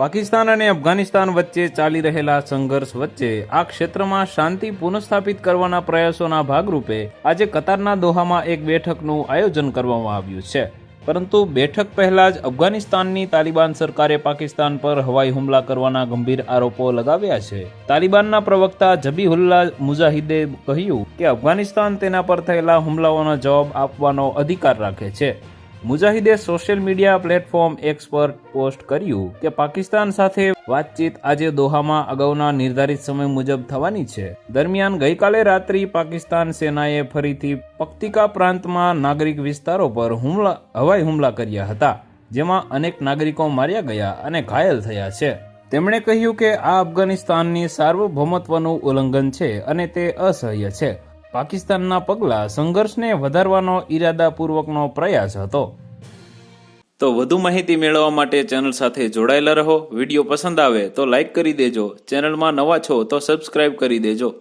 પાકિસ્તાન અને અફઘાનિસ્તાન વચ્ચે ચાલી રહેલા સંઘર્ષ વચ્ચે આ ક્ષેત્રમાં શાંતિ પુનઃસ્થાપિત કરવાના પ્રયાસોના ભાગરૂપે આજે કતારના દોહામાં એક બેઠકનું આયોજન કરવામાં આવ્યું છે. પરંતુ બેઠક પહેલા જ અફઘાનિસ્તાનની તાલિબાન સરકારે પાકિસ્તાન પર હવાઈ હુમલા કરવાના ગંભીર આરોપો લગાવ્યા છે. તાલિબાનના પ્રવક્તા જબીહુલ્લા મુજાહિદે કહ્યું કે અફઘાનિસ્તાન તેના પર થયેલા હુમલાઓનો જવાબ આપવાનો અધિકાર રાખે છે. મુજાહિદે સોશિયલ મીડિયા પ્લેટફોર્મ એક્સ પર પોસ્ટ કર્યું કે પાકિસ્તાન સાથે વાતચીત આજે દોહામાં અગાઉના નિર્ધારિત સમય મુજબ થવાની છે. દરમિયાન ગઈકાલે રાત્રિ પાકિસ્તાન સેનાએ ફરીથી પક્તિકા પ્રાંતમાં નાગરિક વિસ્તારો પર હુમલા, હવાઈ હુમલા કર્યા હતા, જેમાં અનેક નાગરિકો માર્યા ગયા અને ઘાયલ થયા છે. તેમણે કહ્યું કે આ અફઘાનિસ્તાનની સાર્વભૌમત્વનું ઉલ્લંઘન છે અને તે અસહ્ય છે. પાકિસ્તાનના પગલાં સંઘર્ષને વધારવાનો ઈરાદાપૂર્વકનો પ્રયાસ હતો. તો વધુ માહિતી મેળવવા માટે ચેનલ સાથે જોડાયેલા રહો. વીડિયો પસંદ આવે તો લાઇક કરી દેજો. ચેનલમાં નવા છો તો સબસ્ક્રાઇબ કરી દેજો.